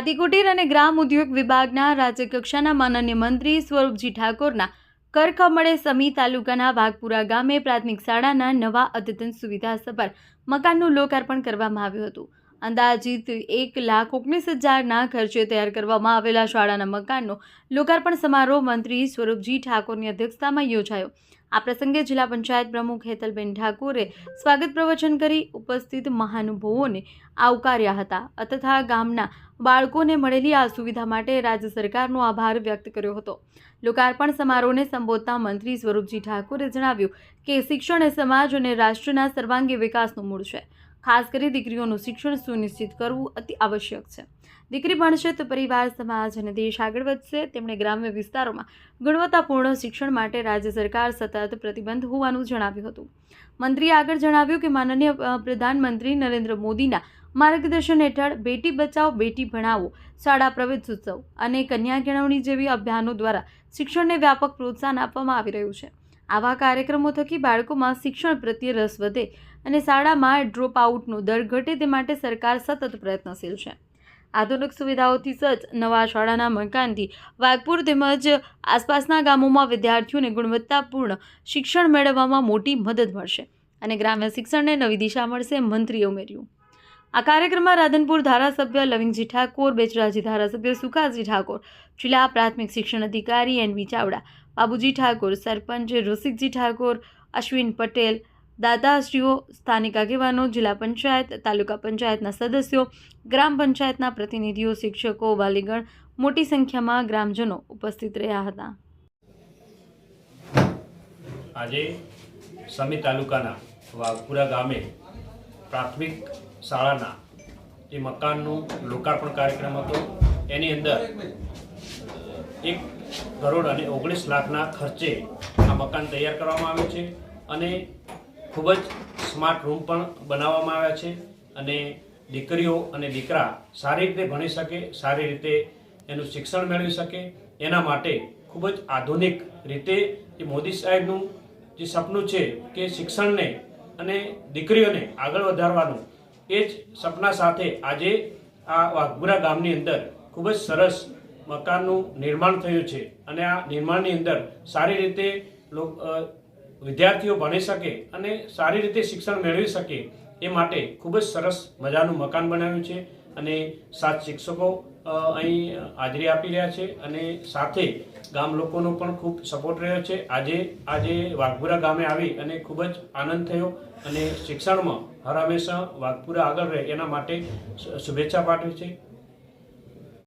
ખાદી કુટીર અને ગ્રામ ઉદ્યોગ વિભાગના રાજ્યકક્ષાના માનન્ય મંત્રી સ્વરૂપજી ઠાકોરના કરખમળે સમી તાલુકાના વાઘપુરા ગામે પ્રાથમિક શાળાના નવા અદ્યતન સુવિધા સભર મકાનનું લોકાર્પણ કરવામાં આવ્યું હતું. અંદાજિત એક લાખ ઓગણીસ હજારના ખર્ચે તૈયાર કરવામાં આવેલા શાળાના મકાનનો લોકાર્પણ સમારોહ મંત્રી સ્વરૂપજી ઠાકોરની અધ્યક્ષતામાં યોજાયો. આ પ્રસંગે જિલ્લા પંચાયત પ્રમુખ હેતલબેન ઠાકોરે સ્વાગત પ્રવચન કરી ઉપસ્થિત મહાનુભાવોને આવકાર્યા હતા તથા ગામના બાળકોને મળેલી આ સુવિધા માટે રાજ્ય સરકારનો આભાર વ્યક્ત કર્યો હતો. લોકાર્પણ સમારોહને સંબોધતા મંત્રી સ્વરૂપજી ઠાકોરે જણાવ્યું કે શિક્ષણ એ સમાજ અને રાષ્ટ્રના સર્વાંગી વિકાસનું મૂળ છે. ખાસ કરી દીકરીઓનું શિક્ષણ સુનિશ્ચિત કરવું અતિ આવશ્યક છે. દીકરી ભણશે તો પરિવાર, સમાજ અને દેશ આગળ વધશે. તેમણે ગ્રામ્ય વિસ્તારોમાં ગુણવત્તાપૂર્ણ શિક્ષણ માટે રાજ્ય સરકાર સતત પ્રતિબંધ હોવાનું જણાવ્યું હતું. મંત્રીએ આગળ જણાવ્યું કે માનનીય પ્રધાનમંત્રી નરેન્દ્ર મોદીના માર્ગદર્શન હેઠળ બેટી બચાવો, બેટી ભણાવો, શાળા પ્રવેશોત્સવ અને કન્યા કેળવણી જેવી અભિયાનો દ્વારા શિક્ષણને વ્યાપક પ્રોત્સાહન આપવામાં આવી રહ્યું છે. આવા કાર્યક્રમો થકી બાળકોમાં શિક્ષણ પ્રત્યે રસ વધે અને શાળામાં ડ્રોપ આઉટનો દર ઘટે તે માટે સરકાર સતત પ્રયત્નશીલ છે. આધુનિક સુવિધાઓથી સજ્જ નવા શાળાના મકાનથી વાઘપુર તેમજ આસપાસના ગામોમાં વિદ્યાર્થીઓને ગુણવત્તાપૂર્ણ શિક્ષણ મેળવવામાં મોટી મદદ મળશે અને ગ્રામ્ય શિક્ષણને નવી દિશા મળશે, મંત્રીએ ઉમેર્યું. આ કાર્યક્રમમાં રાધનપુર ધારાસભ્ય લવિંગજી ઠાકોર, બેચરાજી ધારાસભ્ય સુખાજી ઠાકોર, જિલ્લા પ્રાથમિક શિક્ષણ અધિકારી એનવી ચાવડા, બાબુજી ઠાકોર, સરપંચ રસિકજી ઠાકોર, અશ્વિન પટેલ દાદાશ્રીઓ સ્થાનિક આગેવાનો, જિલ્લા પંચાયત, તાલુકા પંચાયતના સદસ્યો, ગ્રામ પંચાયતના પ્રતિનિધિઓ, શિક્ષકો, વાલીગણ મોટી સંખ્યામાં ગ્રામજનો ઉપસ્થિત રહ્યા હતા. આજે સમી તાલુકાના વાઘપુરા ગામે પ્રાથમિક શાળાના જે મકાનનું લોકાર્પણ કાર્યક્રમ હતો. એની અંદર એક કરોડ અને ઓગણીસ લાખના ખર્ચે આ મકાન તૈયાર કરવામાં આવ્યું છે અને ખૂબ જ સ્માર્ટ રૂમ પણ બનાવવામાં આવ્યા છે અને દીકરીઓ અને દીકરા સારી રીતે ભણી શકે, સારી રીતે એનું શિક્ષણ મેળવી શકે. એના માટે ખૂબ જ આધુનિક રીતે એ મોદી સાહેબનું જે સપનું છે કે શિક્ષણને અને દીકરીઓને આગળ વધારવાનું એ જ સપના સાથે આજે આ વાઘપુરા ગામની અંદર ખૂબ જ સરસ મકાનનું નિર્માણ થયું છે. અને આ નિર્માણની અંદર સારી રીતે વિદ્યાર્થીઓ ભણી શકે અને સારી રીતે શિક્ષણ મેળવી શકે એ માટે ખૂબ જ સરસ મજાનું મકાન બનાવ્યું છે અને સાત શિક્ષકો અહીં હાજરી આપી રહ્યા છે અને સાથે ગામ લોકોનો પણ ખૂબ સપોર્ટ રહ્યો છે. આજે આજે વાઘપુરા ગામે આવી અને ખૂબ જ આનંદ થયો અને શિક્ષણમાં હર હંમેશા વાઘપુરા આગળ રહે એના માટે શુભેચ્છા પાઠવી છે.